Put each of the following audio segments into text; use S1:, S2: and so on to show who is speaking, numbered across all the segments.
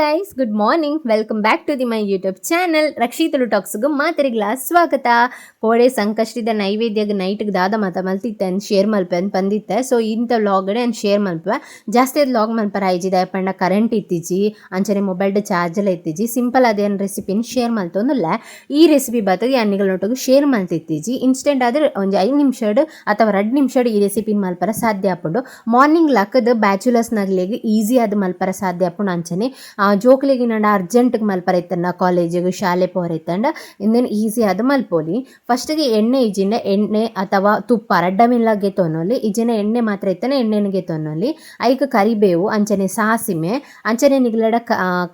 S1: Guys good morning welcome back to the my YouTube channel ರಕ್ಷಿತಲು ಟಾಕ್ಸ್ಗು ಮಾತರಿಗ್ಲ ಸ್ವಾಗತ. ಕೋಡೆ ಸಂಕಷ್ಟದ ನೈವೇದ್ಯಗ ನೈಟ್ಗೆ ದಾದ ಮಾತ ಮಲ್ತಿತ್ತೆ ಅಂತ ಶೇರ್ ಮಲ್ಪೆ ಅಂತ ಬಂದಿತ್ತೆ. ಸೊ ಇಂಥ ವ್ಲಾಗಡೆ ಅಂತ ಶೇರ್ ಮಲ್ಪೆ ಜಾಸ್ತಿ ಅದು ವ್ಲಾಗ್ ಮಲ್ಪರ ಆಯ್ಜಿದ ಪಂಡ ಕರೆಂಟ್ ಇತ್ತಿಜಿ ಅಂಚನೆ ಮೊಬೈಲ್ಡ್ ಚಾರ್ಜ್ ಎಲ್ಲ ಇತ್ತಿಜಿ ಸಿಂಪಲ್ ಅದೇನು ರೆಸಿಪಿನ ಶೇರ್ ಮಲ್ತೊಂದಲ್ಲ. ಈ ರೆಸಿಪಿ ಬತ್ತಗೆ ನೋಟಗು ಶೇರ್ ಮಲ್ತಿತ್ತಿಜಿ ಇನ್ಸ್ಟೆಂಟ್ ಆದ್ರೆ ಒಂದು ಐದು ನಿಮಿಷಡ್ ಅಥವಾ ಎರಡು ನಿಮಿಷಡ್ ಈ ರೆಸಿಪಿನ ಮಲ್ಪರ ಸಾಧ್ಯ ಆಪುಂಡು. ಮಾರ್ನಿಂಗ್ ಲಕ್ಕದ ಬ್ಯಾಚುಲರ್ಸ್ ನಗ್ಲಿಗೆ ಈಸಿ ಆದ ಮಲ್ಪರ ಸಾಧ್ಯ ಆಪುಂಡು ಅಂಚನೆ ಜೋಕ್ಲಿಗೆ ನಂಡ ಅರ್ಜೆಂಟ್ಗೆ ಮಲ್ಪರೈತಂಡ ಕಾಲೇಜಿಗೆ ಶಾಲೆ ಪೋರೈತಂಡ ಇಂದೇನು ಈಸಿ ಆದ ಮಲ್ಪೋಲಿ. ಫಸ್ಟಿಗೆ ಎಣ್ಣೆ ಈಜಿನ ಎಣ್ಣೆ ಅಥವಾ ತುಪ್ಪ ರಡ್ಡ ಮಿಲ್ಲಾಗೆ ತೊನ್ನೊಲಿ ಇಜಿನ ಎಣ್ಣೆ ಮಾತ್ರ ಇತ್ತನೆ, ಎಣ್ಣೆನಿಗೆ ತೊನ್ನೊಲಿ. ಐಕ ಕರಿಬೇವು, ಅಂಚನೆ ಸಾಸಿಮೆ, ಅಂಚನೆ ನಿಗ್ಲಡ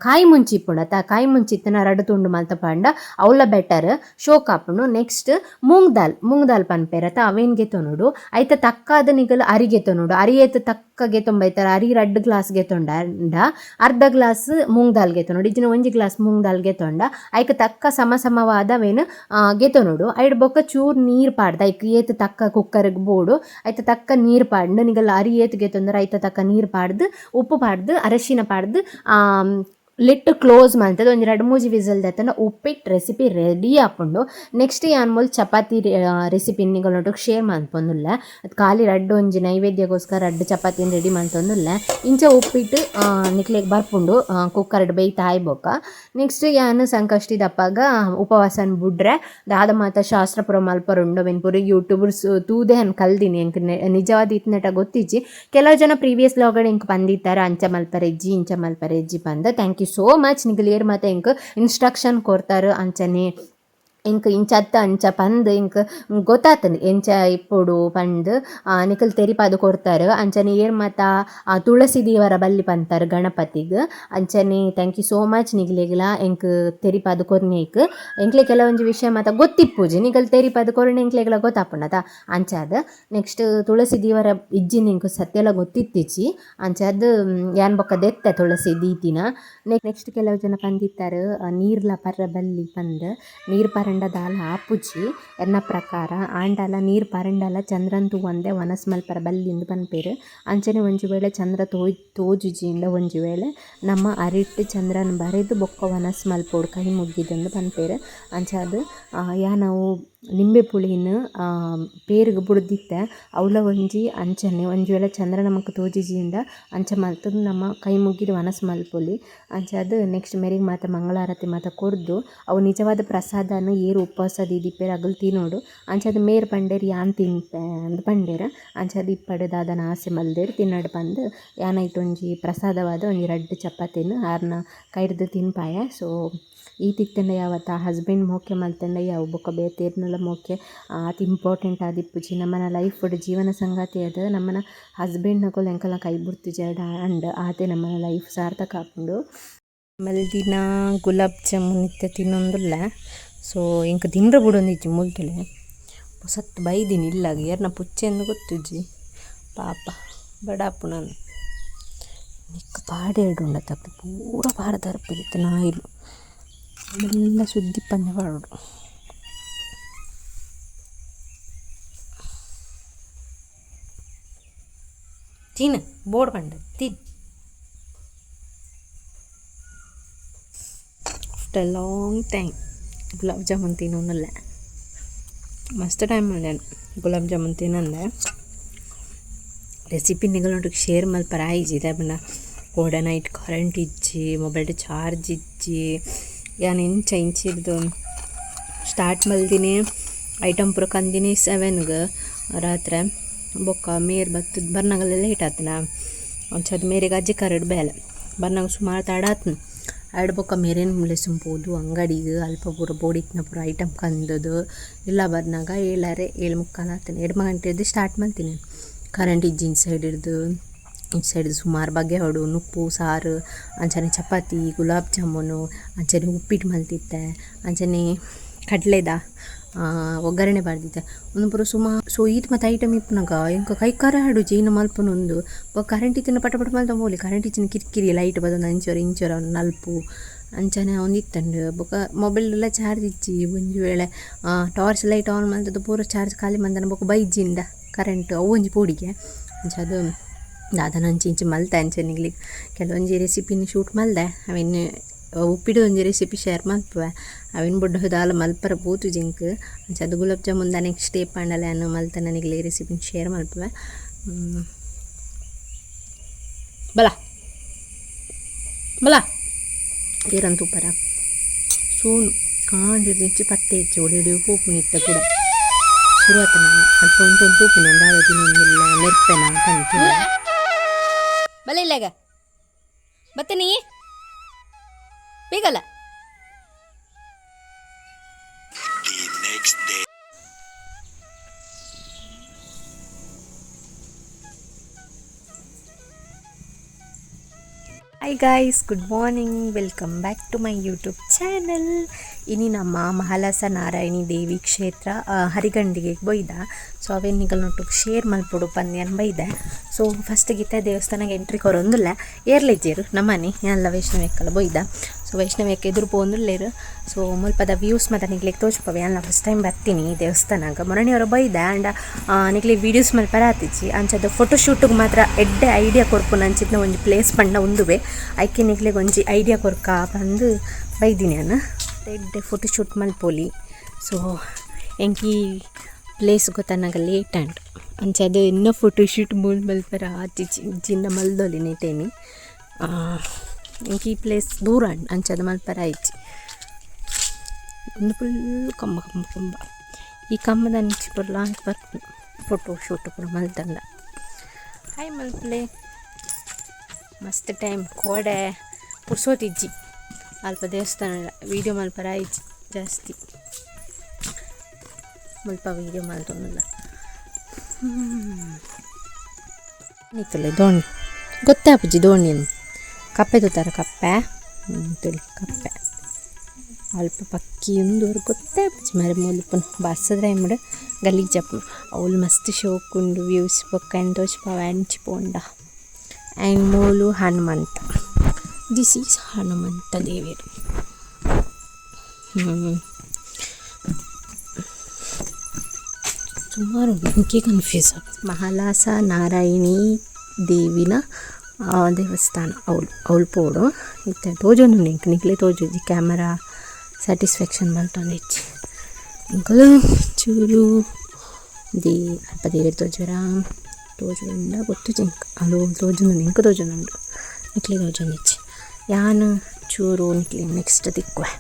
S1: ಕಾಯಿ ಮುಂಚಿ ಪುಂಡತ ಕಾಯಿ ಮುಂಚಿತ್ತನ ರಡ್ಡು ತುಂಡು ಮಲ್ತ ಪಂಡ ಅವಳ ಬೆಟರ್ ಶೋ ಕಾಪುಂಡು ನೆಕ್ಸ್ಟ್ ಮೂಂಗ್ ದಾಲ್ ಮೂಂಗ್ ದಾಲ್ ಪನ್ಪೇರತ ಅವೇನ್ಗೆ ತೊನುಡು ಐತ ತಕ್ಕಾದ ನಿಗಲು ಅರಿಗೆ ತೊನುಡು ಅರಿಯೇತ ತಕ್ಕಗೆ ತೊಂಬೈತರ, ಅರಿ ರಡ್ಡು ಗ್ಲಾಸ್ಗೆ ತೊಂಡ ಅರ್ಧ ಗ್ಲಾಸ್ ಮೂಂಗ್ ದಾಲ್ಗೆ ತೊಂಡು ಇಜ್ಜಿನ ಒಂಜಿ ಗ್ಲಾಸ್ ಮೂಂಗ್ ದಾಲ್ಗೆ ಗೆತೊಂಡ ಐಕ್ ತಕ್ಕ ಸಮ ಸಮವಾದವೇನು ಗೆತೊನೋಡು ಐಡ್ ಬೊಕ್ಕ ಚೂರ್ ನೀರ್ ಪಾಡ್ದ, ಐಕ್ ಏತ್ ತಕ್ಕ ಕುಕ್ಕರ್ಗ್ ಬೋಡು, ಐತ ತಕ್ಕ ನೀರ್ ಪಾಡ್ದು, ನಿಗಲ್ ಅರಿ ಏತ್ ಗೆತೊಂದ್ರೆ ಐತ ತಕ್ಕ ನೀರ್ ಪಾಡ್ದು, ಉಪ್ಪು ಪಾಡ್ದು, ಅರಶಿನ ಪಾಡ್ದು ಲಿಟ್ ಕ್ಲೋಸ್ ಮಾಡ್ತದೆ ಒಂದು ಎರಡು ಮೂಜಿ ವಿಸಲ್ ದತ್ತನ ಉಪ್ಪಿಟ್ಟು ರೆಸಿಪಿ ರೆಡಿ ಆಪುಂಡು ನೆಕ್ಸ್ಟ್ ಯಾನ್ ಮೂಲ ಚಪಾತಿ ರೆಸಿಪಿ ನಿಗಳೊಟ್ಟಿಗೆ ಶೇರ್ ಮಾಡ್ಪೊಂದುಲ್ಲ ಅದು ಖಾಲಿ ರಡ್ಡು ಒಂಜಿ ನೈವೇದ್ಯಗೋಸ್ಕರ ರಡ್ಡು ಚಪಾತಿನ ರೆಡಿ ಮಾಡ್ತೊಂದುಲ್ಲ ಇಂಚ ಉಪ್ಪಿಟ್ಟು ನಿಕ್ಲೆಗ್ ಬರ್ಪುಂಡು ಕುಕ್ಕರ್ಡ್ ತಾಯಿ ಆಯ್ಬೋಕ. ನೆಕ್ಸ್ಟ್ ಯಾನ್ ಸಂಕಷ್ಟಿ ದಪ್ಪಾಗ ಉಪವಾಸನ ಬಿಡ್ರೆ, ದಾದ ಮಾತ ಶಾಸ್ತ್ರಪುರ ಮಲ್ಪರುಂಡು ಬೆನ್ ಯೂಟ್ಯೂಬರ್ಸ್ ತೂದೆ ಅನ್ ಕಲ್ದಿನಿ. ಎಂಕ್ ನಿಜವಾದ ಇತ್ನಟ ಗೊತ್ತಿಜ್ಜಿ. ಕೆಲವು ಜನ ಪ್ರೀವಿಯಸ್ ಲಾಗಡೆ ಇಂಕ್ ಬಂದಿತ್ತಾರೆ ಅಂಚ ಮಲ್ಪರೆಜ್ಜಿ ಇಂಚ ಮಲ್ಪರೆಜ್ಜಿ ಬಂದ ಥ್ಯಾಂಕ್ ಯು ಸೋ ಮಚ್ ನಿಗಲಿಯರ್ ಮತ್ತೆ ಇಂಕ್ ಇನ್ಸ್ಟ್ರಕ್ಷನ್ ಕೊಡ್ತಾರೆ ಅಂಚನೆ. ಇಂಕ್ ಇಂಚತ್ತ ಅಂಚ ಪಂದ್ ಇಂಕ್ ಗೊತ್ತಾತಂದು ಎಂಚ ಇಪ್ಪೊಡು ಪಂದ್ ನಿಕಲ್ ತೆರಿಪಾದು ಕೊಡ್ತಾರೆ ಅಂಚನೆ ಏರ್ ಮತ ತುಳಸಿ ದೇವರ ಬಲ್ಲಿ ಪಂತಾರೆ ಗಣಪತಿಗ್ ಅಂಚನೆ ಥ್ಯಾಂಕ್ ಯು ಸೋ ಮಚ್ ನಿಗ್ಲೆಗ್ಲ ಎಂಕ್ ತೆರಿಪಾದು ಕೊರ್ನೇಕ್ ಎಂಕ್ಲೆ ಕೆಲವೊಂಜಿ ವಿಷಯ ಮತ ಗೊತ್ತಿಪ್ಪುಜಿ ನಿಗಲ್ ತೆರಿಪಾದು ಕೊರ್ನೆ ಎಂಕ್ಲೆಗ್ಲ ಗೊತ್ತಾಪುಂಡತ ಅಂಚಾದ ನೆಕ್ಸ್ಟ್ ತುಳಸಿ ದೇವರ ಇಜ್ಜಿ ಇಂಕ್ ಸತ್ಯಲ ಗೊತ್ತಿತ್ತಿಚಿ ಅಂಚಾದ ಯಾನ್ ಬೊಕ್ಕ ದೆತ್ತ ತುಳಸಿ ದೀತಿನ ನೆಕ್ಸ್ಟ್ ಕೆಲವು ಜನ ಪಂದಿತ್ತಾರೆ ನೀರ್ಲ ಪರ್ರ ಬಲ್ಲಿ ಪಂದ್ ನೀರ್ ಪರ ದಾಲ ಆಪುಜಿ ಎನ್ನ ಪ್ರಕಾರ ಆಂಡಲ ನೀರ್ ಪರಂಡಲ ಚಂದ್ರನ್ ಒಂದೇ ವನಸ್ ಮಲ್ಪರ ಬಲ್ಲಿಂದ್ ಪನ್ಪೆರ್. ಅಂಚನೆ ಒಂಜಿ ವೇಳೆ ಚಂದ್ರ ತೋಯ್ ತೋಜುಜಿಂಡ ಒಂಜಿ ವೇಳೆ ನಮ್ಮ ಅರಿಟ್ ಚಂದ್ರನ್ ಬರೆದು ಬೊಕ್ಕ ವನಸ್ ಪೋಡ್ ಕೈ ಮುಗ್ಗಿದಂದು ಪನ್ಪೆರ್. ಅಂಚಾದ್ ಯಾ ನಾವು ನಿಂಬೆ ಪುಳಿನ ಪೇರ್ಗ್ ಬುಡ್ದಿತ್ತೆ. ಅವಳ ಒಂಜಿ ಅಂಚನೆ, ಒಂಜಿ ವೇಳೆ ಚಂದ್ರ ನಮಕ್ ತೋಜಿಜಿಯಿಂದ ಅಂಚ ಮಲ್ತು ನಮ್ಮ ಕೈ ಮುಗಿದು ವನಸ್ ಮಲ್ಪೊಲಿ. ಅಂಚಾದ್ ನೆಕ್ಸ್ಟ್ ಮೇರೆಗ್ ಮಾತ ಮಂಗಳಾರತಿ ಮಾತ ಕೊರ್ದು ಅವು ನಿಜವಾದ ಪ್ರಸಾದನ ಏರು ಉಪವಾಸ ದೀದಿಪ್ಪೆರ್ ಅಗಲ್ ತಿನ್ನೋಡು ಅಂಚಾದ್ ಮೇರ್ ಪಂಡೇರ್ ಯಾನ್ ತಿನ್ಪೆ ಅಂದ್ ಪಂಡೇರ. ಅಂಚಾದ್ ಇಪ್ಪಡ್ ದಾದನ ಆಸೆ ಮಲ್ದೆರ್, ತಿನ್ನಡ್ ಬಂದು ಯಾನೈಟ್ ಒಂಜಿ ಪ್ರಸಾದವಾದ ಒಂಜಿ ರಡ್ಡ್ ಚಪಾತಿನ್ ಆರ್ನ ಕೈರ್ದ್ ತಿನ್ಪಾಯೆ. ಸೊ ಈ ತಿತ್ತಂಡ ಯಾವತ್ತ ಹಸ್ಬೆಂಡ್ ಮೋಕೆ ಮಲ್ತಂಡ ಯಾವ ಬೊಕ ಬೇತೆರ್ನಲ ಮೋಕೆ ಅತಿ ಇಂಪಾರ್ಟೆಂಟ್ ಆದಿಪ್ಪುಜಿ ನಮ್ಮನ ಲೈಫ್ ಜೀವನ ಸಂಗಾತಿ ಅದ ನಮ್ಮನ ಹಸ್ಬೆಂಡ್ ನಕೊಲ್ ಎಂಕಲ ಕೈ ಬುಡ್ತಿಜಡ ಅಂಡ್ ಆತೆ ನಮ್ಮನ ಲೈಫ್ ಸಾರ್ಥಕ ಆಪುಂಡು. ಮಲ್ದಿನ ಗುಲಾಬ್ ಜಾಮೂನ್ ಇತ್ತೆ ತಿನ್ನೊಂದುಲ್ಲ. ಸೊ ಇಂಕ ದಿನ್ರ ಬುಡೊಂದಿಜ್ಜಿ ಮುಲ್ತುಲೆ ಸತ್ ಬೈದಿನಿ ಇಲ್ಲಾಗ ಯಾರನ್ನ ಪುಚ್ಚೆಂದು ಗೊತ್ತಿಜ್ಜಿ. ಪಾಪ ಬಡಾಪು ನಾನು. ನಿಕ್ಕ ಪಾಡೆ ಉಂಡ ತಪ್ಪು. ಪೂರ ಪಾರ ತರಪಿತ್ತು ನಾಯಿಲು ಎಲ್ಲ ಸುದ್ದಿ ಪಂದೆ ಮಾಡೋಡು ತಿನ್, ಬೋರ್ಡ್ ಪಂಡ ತಿನ್. After long time gulab jamun ತಿನ್ನೋನಲ್ಲ ಮಸ್ತ್ ಟೈಮ್ ಮಾಡ್ಯಾನ ಗುಲಾಬ್ ಜಾಮೂನ್ ತಿನ್ನಂದೆ ರೆಸಿಪಿ ನಿಗಳೊಟ್ಟಿಗೆ ಶೇರ್ ಮಲ್ಪರ ಆಯ್ಜಿದೆ ಬಣ್ಣ. ಓಡ ನೈಟ್ ಕರೆಂಟ್ ಇಜ್ಜಿ ಮೊಬೈಲ್ ಚಾರ್ಜ್ ಇಜ್ಜಿ. ಯಾನ್ ಇಂಚ ಇಂಚಿದ್ದು ಸ್ಟಾರ್ಟ್ ಮಲ್ದಿನಿ ಐಟಮ್ ಪೂರ ಕಂದಿನಿ ಸೆವೆನ್ಗೆ ರಾತ್ರಿ ಬೊಕ್ಕ ಮೇರ್ ಬತ್ತದ ಬರ್ನಾಗಲ್ಲ ಲೇಟ್ ಆತನ? ಒಂಚದ ಮೇರೆಗೆ ಅಜ್ಜಿ ಕರಡು ಬೇಲೆ ಬರ್ನಾಗ ಸುಮಾರು ತಡಾತ್ನ ಎರಡು ಬೊಕ್ಕ ಮೇರೇನು ಮುಳೆಸಂಬೋದು ಅಂಗಡಿಗೆ ಅಲ್ಪ ಪೂರ ಬೋಡಿತ್ನ ಪೂರ ಐಟಮ್ ಕಂದದು. ಇಲ್ಲ ಬರ್ನಾಗ ಏಳಾರೆ ಏಳು ಮುಕ್ಕಾಲು ಆತನ. ಎರಡು ಇದ್ದು ಸ್ಟಾರ್ಟ್ ಮಾಡ್ತೀನಿ ಕರೆಂಟ್ ಇಜ್ಜಿನ ಸೈಡ್ ಹಿಡ್ದು. ಈ ಸೈಡ್ ಸುಮಾರು ಬಗೆ ಹೊಡು ನುಪ್ಪು ಸಾರು ಅಂಚನೆ ಚಪಾತಿ ಗುಲಾಬ್ ಜಾಮೂನು ಅಂಚನೆ ಉಪ್ಪಿಟ್ಟು ಮಲ್ತಿತ್ತೆ ಅಂಚನೆ ಕಡ್ಲೆದ ಒಗ್ಗರಣೆ ಬಾರ್ದಿತ್ತೆ ಒಂದು ಪೂರ ಸುಮಾರು ಸೊ ಈತ್ ಮತ್ತು ಐಟಮ್ ಇಪ್ಪನಾಗ ಇಂಕ ಕೈ ಹಾಡು ಜೀನ ಮಲ್ಪನೊಂದು ಕರೆಂಟ್ ಇತ್ತಿನ ಪಟ ಪಟ ಮಲ್ತ ಬೋಲಿ ಕರೆಂಟ್ ಇತ್ತಿನ ಕಿರಿಕಿರಿ ಲೈಟ್ ಬದೊಂದು ಇಂಚೂರು ಇಂಚೂರ ನಲ್ಪು ಅಂಚನೆ ಒಂದು ಇತ್ತಂಡು ಬೊಕ ಮೊಬೈಲ್ ಎಲ್ಲ ಚಾರ್ಜ್ ಇಚ್ಚಿ ಒಂಜಿ ವೇಳೆ ಟಾರ್ಚ್ ಲೈಟ್ ಆನ್ ಮಲ್ತದ್ದು ಪೂರ ಚಾರ್ಜ್ ಖಾಲಿ ಮಂದನ ಬೊಕ ಬೈಜಿಂದ ಕರೆಂಟ್ ಅವು ಒಂಜಿ ಪೋಡಿಗೆ ಅಂಚ ಅದು ದಾದನ ಅಂಚಿ ಇಂಚಿ ಮಲ್ತೆ ಅಂಚೆನಿಗ್ಲಿ ಕೆಲವೊಂಜಿ ರೆಸಿಪಿನಿ ಶೂಟ್ ಮಲ್ದೆ. ಅವಿನ್ ಉಪ್ಪಿಡು ಒಂಜಿ ರೆಸಿಪಿ ಶೇರ್ ಮಲ್ಪುವೆ ಅವಿನ್ ಬುಡ್ಡ ದಾಲ ಮಲ್ಪರ ಪೂತು ಜಿಂಕ್. ಅಂಚ ಅದು gulab jamun the next day ಪಂಡಲೆ ಅನ್ನು ಮಲ್ತೆ ನನಗೆ ರೆಸಿಪಿನ ಶೇರ್ ಮಲ್ಪುವೆ ಹ್ಮ್. ಬಲ. ಬಲ. ಏರಂತ ಉಪ್ಪರ. ಸೋನು. ಕಾಂಡಿರ್ದಿಂಚಿ ಪತ್ತೆ ಹೆಚ್ಚಿ ಒಡಿ ಪೂಪು ನಿತ್ತ ಕೂಡ ಶುರುವಾತ ನಾನು. ಅಲ್ಪ ಉಂಟು ಉಂಟು ಉಪ್ಪು ಅಂದಾಗ ತಿನ್ನೊಂದಿಲ್ಲ ನೆರ್ಪೆನ ಪಂತಿಲ್ಲ ಬಲ ಇಲ್ಲಾಗ? ಮತ್ತೆ ನೀ? ಬೇಗಲ್ಲ? Hi guys good morning welcome back to my YouTube channel ಇನಿ ನಮ್ಮ ಮಹಾಲಾಸ ನಾರಾಯಣಿ ದೇವಿ ಕ್ಷೇತ್ರ ಹರಿಗಂಡಿಗೆ ಬೊಯ್ದ. ಸೊ ಅವೇನು ನಿಗಲ್ನೊಟ್ಟಿಗೆ ಶೇರ್ ಮಲ್ಪುಡು ಪಂದ್ಯನ್ ಬೈದೆ. ಸೊ ಫಸ್ಟ್ ಗೀತೆ ದೇವಸ್ಥಾನಕ್ಕೆ ಎಂಟ್ರಿ ಕೊರೊಂದುಲ್ಲ ಏರ್ಲಿಜ್ಜೇರು ನಮ್ಮನೆ ಎಲ್ಲ ವೈಷ್ಣವ್ಯಕ್ಕಲ್ಲ ಬೊಯ್ದ. ಸೊ ವೈಷ್ಣವ್ಯಕ್ಕೆ ಎದುರು ಲೇರು ಸೊ ಮುಲ್ಪದ ವ್ಯೂಸ್ ಮತ್ತು ನಿಗ್ಲಿಕ್ಕೆ ತೋಚ್ಪವೆ ಎಲ್ಲ ಫಸ್ಟ್ ಟೈಮ್ ಬರ್ತೀನಿ ಈ ದೇವಸ್ಥಾನಕ್ಕೆ. ಅವರು ಬೈದೆ ಆ್ಯಂಡ್ ನಿಗ್ಲಿ ವೀಡಿಯೋಸ್ ಮಲ್ಪರ ಆತಿಚ್ಚಿ ಫೋಟೋ ಫೋಟೋಶೂಟಿಗೆ ಮಾತ್ರ ಎಡ್ಡೆ ಐಡಿಯಾ ಕೊರ್ಪು ನಂಚಿದ್ನ ಒಂದು ಪ್ಲೇಸ್ ಪಂಡ ಉಂದುವೆ. ಐಕೆ ನಿಗ್ಲಿಗೆ ಒಂಜಿ ಐಡಿಯಾ ಕೊರ್ಕ ಬಂದು ಬೈದಿನಿ ನಾನು. ಎಡ್ಡೆ ಫೋಟೋಶೂಟ್ ಮಲ್ಪೊಲಿ ಸೊ ಎಂಕಿ ಪ್ಲೇಸ್ ಗೊತ್ತನಾಗ ಲೇಟ್ ಆ್ಯಂಡ್ ಇನ್ನ ಇನ್ನೂ ಫೋಟೋಶೂಟ್ ಮೂಲ್ ಮಲ್ಪರ ಆತಿಚ್ಚಿ ಜಿನ್ನ ಮಲ್ದೊಲಿ ನೆಟೇನಿ ಎಂಕಿ ಪ್ಲೇಸ್ ದೂರ ദൂരാണ് ಅಂಚದು ಮಲ್ಪರ ಆಯ್ಚಿ ಒಂದು ಫುಲ್ ಕಂಬ ಕಂಬ ಕಂಬ. ಈ ಕಂಬದ ಅಂಚಿ ಬರಲ್ಲ ಬರ್ತು ಫೋಟೋ ಶೂಟ್ ಪೂರ ಮಲ್ತಂದ ಹಾಯ್ ಮಲ್ಪಲೆ. ಮಸ್ತ್ ಟೈಮ್ ಕೋಡೆ ಪುರ್ಸೋತಿಜ್ಜಿ. ಅಲ್ಪ ದೇವಸ್ಥಾನ ವೀಡಿಯೋ ಮಲ್ಪರ ಆಯ್ಚಿ ಜಾಸ್ತಿ. ಮುಲ್ಪ ವೀಡಿಯೋ ಮಲ್ತೊಂದಿಲ್ಲ. ನಿತ್ತಲೆ ದೋಣಿ. ಗೊತ್ತೇ ಅಪ್ಪಜ್ಜಿ ದೋಣಿ ಕಪ್ಪೆ ತುತ್ತಾರೆ ಕಪ್ಪೆ. ತುಳಿ ಕಪ್ಪೆ. ಅಲ್ಪ ಪಕ್ಕಿ ಒಂದೂರು ಗೊತ್ತೇ ಮರೆ ಮುಲ್ಪನ್ ಬಸ್ಸದ್ರೆ ಏಮಡ ಗಲ್ಲಿಗೆ ಚಪ್ಪು. ಅವಳು ಮಸ್ತ್ ಶೋಕುಂಡು, ವ್ಯೂಸ್ ಪೊಕ್ಕ ಎಂತೋಚ್ಪವ ಎಂಚಿ ಪೋಂಡ. ಆ್ಯಂಡ್ ಮೂಲು ಹನುಮಂತ. ದಿಸ್ ಈಸ್ ಹನುಮಂತ ದೇವಿಯರು. ಸುಮಾರು ನನಗೆ ಕನ್ಫ್ಯೂಸ್ ಆಗ್ತದೆ ಮಹಾಲಾಸ ನಾರಾಯಣಿ ದೇವಿನ ದೇವಸ್ಥಾನ ಅವಳು ಅವಳು ಪೋಡು. ಇತ್ತೆ ತೋಜೊಂದು ನಿಂಕ್ ನಿಕ್ಲೆ ತೋಜುಜಿ ಕ್ಯಾಮರಾ ಸ್ಯಾಟಿಸ್ಫ್ಯಾಕ್ಷನ್ ಮಲ್ತೊಂದಿಚ್ಚಿ ಇಂಕಲು ಚೂರು ದಿ ಅಲ್ಪ ದೇವರ ತೋಜುರ ತೋಜುಂಡ ಗೊತ್ತು ಜಿಂಕ್. ಅಲು ತೋಜುಂಡು ನಿಂಕ ತೋಜುಂಡು ನಿಕ್ಲೆ ತೋಜೊಂದಿಚ್ಚಿ ಯಾನು, ಚೂರು ನಿಕ್ಲೆ ನೆಕ್ಸ್ಟ್ ದಿಕ್ಕುವೆ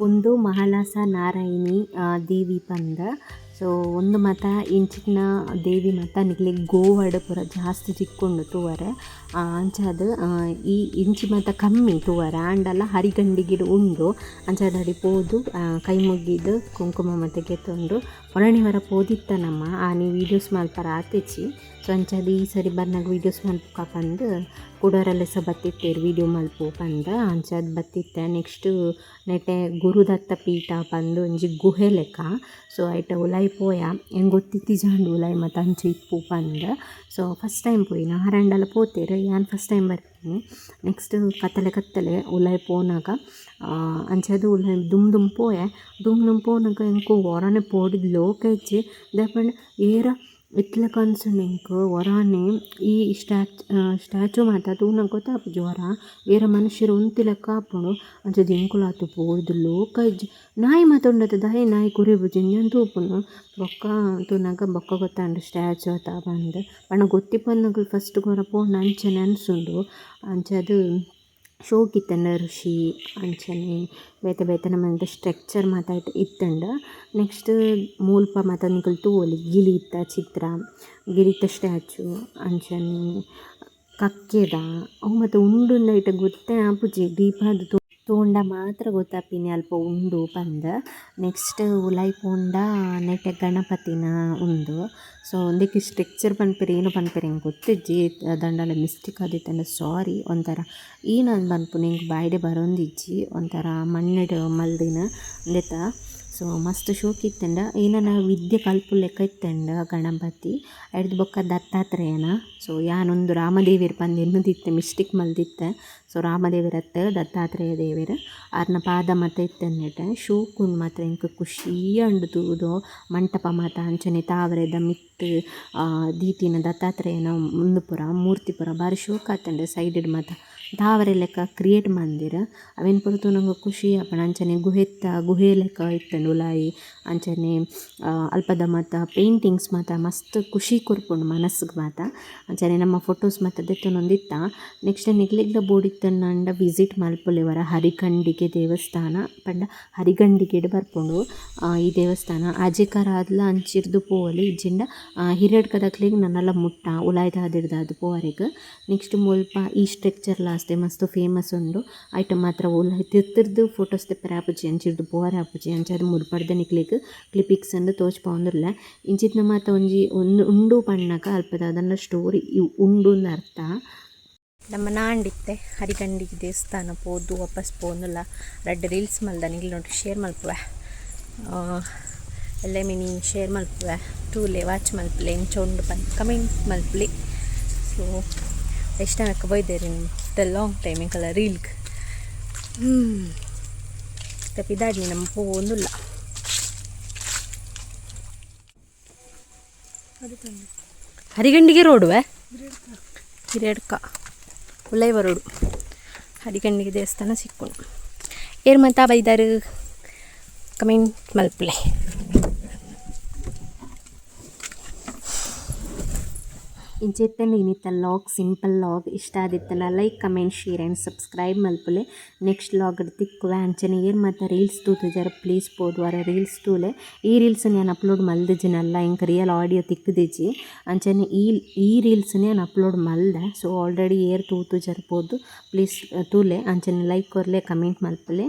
S1: ಒಂದು ಮಹಾಲಾಸ ನಾರಾಯಣಿ ದೇವಿ ಪಂದ. ಸೊ ಒಂದು ಮತ ಇಂಚಿನ ದೇವಿ ಮತ ನಿಗ್ಲಿ ಗೋವಾಡ ಪೂರ ಜಾಸ್ತಿ ಚಿಕ್ಕೊಂಡು ತೂವರೆ. ಅಂಚಾದ ಅಂಚಾದ್ ಈ ಇಂಚಿ ಮತ ಕಮ್ಮಿ ತೂವರೆ. ಆಂಡಲ ಹರಿಗಂಡಿಗಿಡ ಉಂಡು. ಅಂಚಾದಡಿ ಪೋದು ಆ, ಕೈ ಮುಗಿದು ಕುಂಕುಮ ಮತ್ತೆ ಗೆತ್ತೊಂಡು ವರ ಪೋದಿತ್ತ ನಮ್ಮ. ಆ ನೀವು ವೀಡಿಯೋಸ್ ಮಲ್ಪರ ಆತಿಚ್ಚಿ. ಅಂಚಾದ ಈ ಸರಿ ಬರ್ನಾಗ ವೀಡಿಯೋಸ್ ಮಲ್ಪಕ ಬಂದು ಕುಡೋರೆಲ್ಲ ಸಹ ಬತ್ತಿತ್ತೇರು ವೀಡಿಯೋ ಮಲ್ಪು ಪಂದ ಅಂಚದ್ ಬತ್ತಿತ್ತೆ. ನೆಕ್ಸ್ಟ್ ನೆಟೆ ಗುರುದತ್ತ ಪೀಠ ಬಂದು ಒಂಜಿ ಗುಹೆ ಲೆಕ್ಕ. ಸೊ ಐಟ ಉಲಾಯಿ ಪೋಯ. ಹೆಂಗೆ ಗೊತ್ತಿತ್ತಿ ಜಾಂಡು ಉಲಾಯಿ ಮತ್ತು ಅಂಚು ಇಪ್ಪು ಪಂದ ಸೊ ಫಸ್ಟ್ ಟೈಮ್ ಪೋಯಿನ ಹರಂಡಲ ಪೋತೇರು, ಯಾನ್ ಫಸ್ಟ್ ಟೈಮ್ ಬರ್ತೀನಿ. ನೆಕ್ಸ್ಟ್ ಕತ್ತಲೆ ಕತ್ತಲೆ ಉಲಾಯಿ ಪೋನಾಗ ಅಂಚದು ಉಲೈ ದುಮ್ ದುಮ್ ಪೋಯೆ. ದುಮ್ ದುಮ್ ಪೋನಾಗ ಎಂಕು ಹೊರನೆ ಪೋಡಿದ್ ಲೋಕ ಇಚ್ಚಿ ದಪ್ಪಂಡ್ ಏರ ಇತ್ಲ ಕನ್ಸು ಎಂಕು ಹೊರಾನೆ ಈ ಸ್ಟ್ಯಾಚ್ ಸ್ಟ್ಯಾಚು ಮಾತ ತೂನ ಗೊತ್ತಾಪುಜಿ ಹೊರ ಬೇರೆ ಮನುಷ್ಯರು ಉಂತಿ ಲೆಕ್ಕ ಆಪುಂಡು ಅಂಚದು ಎಂಕುಲಾತು ಪೋಡ್ದು ಲೋಕ ಇಜ್ಜಿ ನಾಯಿ ಮಾತೊಂಡದ ದಾಯಿ ನಾಯಿ ಕುರಿ ಬುಜಿಂಜಿ ಅಂತ ತೂಪುನು ಬೊಕ್ಕ ತೂನಗ ಬೊಕ್ಕ ಗೊತ್ತಾಂಡು ಸ್ಟ್ಯಾಚು ಆತ ಬಂದು ಪಂಡ ಗೊತ್ತಿಪ್ಪನ್ನಗಲ್ ಫಸ್ಟ್ ಗೊರ ಪೋಂಡು ಅಂಚನೆ ಅನ್ಸುಂಡು ಅಂಚದು ಶೋಕಿತ್ತಂಡ ಋಷಿ, ಅಂಚನೆ ಬೇತೆ ಬೇತೆ ನಮಂತ ಸ್ಟ್ರಕ್ಚರ್ ಮಾತ ಇತ್ತಂಡ. ನೆಕ್ಸ್ಟ್ ಮೂಲ್ಪ ಮಾತ ನಿಕುಲು ತೂವೊಲಿ ಗಿಳಿತ ಚಿತ್ರ, ಗಿರಿತ ಸ್ಟ್ಯಾಚು ಅಂಚನೆ, ಕಕ್ಕೆದ, ಅವು ಮಾತ ಉಂಡು ಐತ ಗೊತ್ತೇ ಆಪುಜಿ ದೀಪಾದ್ ತೂ ತೂಂಡ ಮಾತ್ರ ಗೊತ್ತಾಪಿನಿ ಅಲ್ಪ ಉಂಡು ಪಂದ್. ನೆಕ್ಸ್ಟ್ ಉಲಾಯಿ ಪೋಂಡ ನೆಟ್ಟೆ ಗಣಪತಿನ ಉಂದು ಸೊ ಒಂದಕ್ಕೆ ಸ್ಟ್ರಕ್ಚರ್ ಪನ್ಪೆರ್ ಏನು ಪನ್ಪೆರ್ ಹೆಂಗೆ ಗೊತ್ತಿಜ್ಜಿ? ದಂಡಲ ಮಿಸ್ಟೇಕ್ ಆದಿತ್ತಂಡ ಸಾರಿ ಒಂಥರ ಏನು ಅಂದ್ ಬಂದ್ಪು ನಿಂಗೆ ಬಾಯ್ಡೆ ಬರೊಂದಿಜ್ಜಿ? ಒಂಥರ ಮಣ್ಣೆಡ್ ಮಲ್ದಿನ ಲೆತ ಸೊ ಮಸ್ತ್ ಶೋಕ್ ಇತ್ತಂಡ. ಏನನ ವಿದ್ಯೆ ಕಲ್ಪುಲೆಕ್ಕ ಇತ್ತಂಡ ಗಣಪತಿ. ಐಡ್ದು ಬೊಕ್ಕ ದತ್ತಾತ್ರೇಯನ. ಸೊ ಯಾನೊಂದು ರಾಮದೇವಿರ್ ಪಂದ್ ಎನ್ನುದಿತ್ತೆ ಮಿಸ್ಟೇಕ್ ಮಲ್ದಿತ್ತೆ. ಸೊ ರಾಮದೇವಿರ ಅತ್ತ ದತ್ತಾತ್ರೇಯ ದೇವಿರ. ಆರ್ನ ಪಾದ ಮಾತ ಇತ್ತಂದೆಟ್. ಶೋಕುಂಡು ಮಾತ್ರ ಎಂಕ್ ಖುಷಿ ತೂದು ಮಂಟಪ ಮಾತ ಅಂಚನೆ ತಾವರೆದ ಮಿತ್ತ್ ಆ, ದೀತಿನ ದತ್ತಾತ್ರೇಯನ ಮುಂದು ಪೂರ ಮೂರ್ತಿ ಪುರ ಬಾರಿ ಶೋಕ್ ಆತಂಡ ಸೈಡಿಡ್ ಮಾತ. ತಾವರೆ ಲೆಕ್ಕ ಕ್ರಿಯೇಟ್ ಮಂದಿರ ಅವೆನ್ ಪುರತು ನಂಗೆ ಖುಷಿ ಆಪಣ ಅಂಚನೆ ಗುಹೆತ್ತ, ಗುಹೆ ಲೆಕ್ಕ ಇತ್ತಂಡು ಉಲಾಯಿ ಅಂಚನೆ ಅಲ್ಪದ ಮಾತ ಪೇಂಟಿಂಗ್ಸ್ ಮಾತ, ಮಸ್ತ್ ಖುಷಿ ಕೊರ್ಪುಂಡು ಮನಸ್ಸಿಗೆ ಮಾತ. ಅಂಚನೆ ನಮ್ಮ ಫೊಟೋಸ್ ಮಾತ ದೆತ್ತೊಂದಿತ್ತ ನೆಕ್ಸ್ಟ್ ನಿಗ್ಲಿಗ್ಲ ಬೋರ್ಡ್ ನಂಡ ವಿಸಿಟ್ ಮಲ್ಪೊಲಿವರ ಹರಿಕಂಡಿಗೆ ದೇವಸ್ಥಾನ, ಪಂಡ ಹರಿಗಂಡಿಗೆಡ್ ಬರ್ಪುಂಡು ಈ ದೇವಸ್ಥಾನ. ಆಜೆಕಾರ ಆದ್ಲ ಅಂಚಿರ್ದು ಪೋವಲಿ, ಇಜ್ಜಿಂಡ ಹಿರೇಡ್ ಕದಕ್ಲಿಗ್ ನನ್ನೆಲ್ಲ ಮುಟ್ಟ ಅದು ಪೋವರೆಗ್. ನೆಕ್ಸ್ಟ್ ಮುಲ್ಪ ಈ ಸ್ಟ್ರಕ್ಚರ್ ಲಾಸ್ಟೆ ಮಸ್ತ್ ಫೇಮಸ್ ಉಂಡು ಐಟಮ್ ಮಾತ್ರ ಓಲ್ ತಿರ್ತಿರ್ದು ಫೋಟೋಸ್ ತೆಪ್ಪರೆ ಆಪುಜಿ ಅಂಚಿರ್ದು ಬೋರ್ ಆಪುಜಿ ಅಂಚಾದ ಮುರ್ಪಡ್ದೆ ನಿಕ್ಲಿಗ್ ಕ್ಲಿಪಿಕ್ಸ್ ಅಂದು ತೋಚ್ಪೊಂದುರ್ಲ ಇಂಚಿತ್ನ ಮಾತ ಒಂಜಿ ಒಂದು ಉಂಡು ಪಣ್ಣಕ ಅಲ್ಪದ ಅದನ್ನ ಸ್ಟೋರಿ ಉಂಡು ಅರ್ಥ. ನಮ್ಮ ನಾಂಡಿತ್ತೆ ಹರಿಗಂಡಿಗೆ ದೇವಸ್ಥಾನ ಪೋದು, ವಾಪಸ್ ಪೋನಲ್ಲ. ರಡ್ಡ್ ರೀಲ್ಸ್ ಮಲ್ದ ನಿಲ್ ನೋಡಿ ಶೇರ್ ಮಲ್ಪುವೆ. ಎಲ್ಲೆ ಮಿನಿ ಶೇರ್ ಮಲ್ಪುವೆ. ಟೂಲೆ ವಾಚ್ ಮಲ್ಪಲೆ ಇಂಚೊಂಡು ಪನ್ ಕಮೆಂಟ್ ಮಲ್ಪಲಿ. ಸೊ ಎಷ್ಟು ಟೈಮ್ ಬೈದೇರಿ ದ ಲಾಂಗ್ ಟೈಮ್ ಇಂಕಲ್ಲ ರೀಲ್ಗ್ ಹ್ಞೂ ತಪ್ಪಿದಾಡಿ ನಮ್ಮ ಪೋಂದುಲ್ಲ ಹರಿಗಂಡಿಗೆ ರೋಡುವೆ ಹಿರೇಡ್ಕ ಉಲೈವ ರೋಡು ಹರಿಗಂಡಿಗೆ ದೇವಸ್ಥಾನ ಸಿಕ್ಕೊಂಡು ಏರ್ ಮತ ಬೈದಾರು ಕಮೆಂಟ್ ಮಲ್ಪಲೆ ಇಂಚೆತ್ತಂಡು ಇನ್ನಿತ್ತ ಲಾಗ್ ಸಿಂಪಲ್ ಲಾಗ್ ಇಷ್ಟ ಆದಿತ್ತಲ್ಲ like comment share and subscribe ಮಲ್ಪುಲೆ. ನೆಕ್ಸ್ಟ್ ಲಾಗ್ ತಿಕ್ಕುವೆ ಅಂಚನೆ ಏರ್ ಮತ್ತು ರೀಲ್ಸ್ ತೂತುಜಾರ. ಪ್ಲೀಸ್ ಪೋದು ವಾರ ರೀಲ್ಸ್ ತೂಲೆ. ಈ ರೀಲ್ಸ್ ನಾನು ಅಪ್ಲೋಡ್ ಮಲ್ದಿಜಿನಲ್ಲ ಇಂಕ ರಿಯಲ್ ಆಡಿಯೋ ತಿಕ್ಕದಿಜ್ಜಿ ಅಂಚನೆ ಈ ಈ ರೀಲ್ಸ್ ನಾನು ಅಪ್ಲೋಡ್ ಮಲ್ದೆ ಸೊ ಆಲ್ರೆಡಿ ಏರ್ ತೂತು ಜರ್ಬೋದು ಪ್ಲೀಸ್ ತೂಲೆ. ಅಂಚನೆ ಲೈಕ್ ಕೊರ್ಲೆ ಕಮೆಂಟ್ ಮಲ್ಪಲೆ.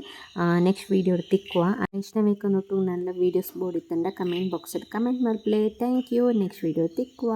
S1: ನೆಕ್ಸ್ಟ್ ವೀಡಿಯೋ ತಿಕ್ಕುವ ಇಷ್ಟ ನೋಟು ನನ್ನ ವೀಡಿಯೋಸ್ ಬೋರ್ಡ್ ಇತ್ತಂಡ ಕಮೆಂಟ್ ಬಾಕ್ಸಲ್ಲಿ ಕಮೆಂಟ್ ಮಲ್ಪಲೆ. Thank you next video ತಿಕ್ಕುವ.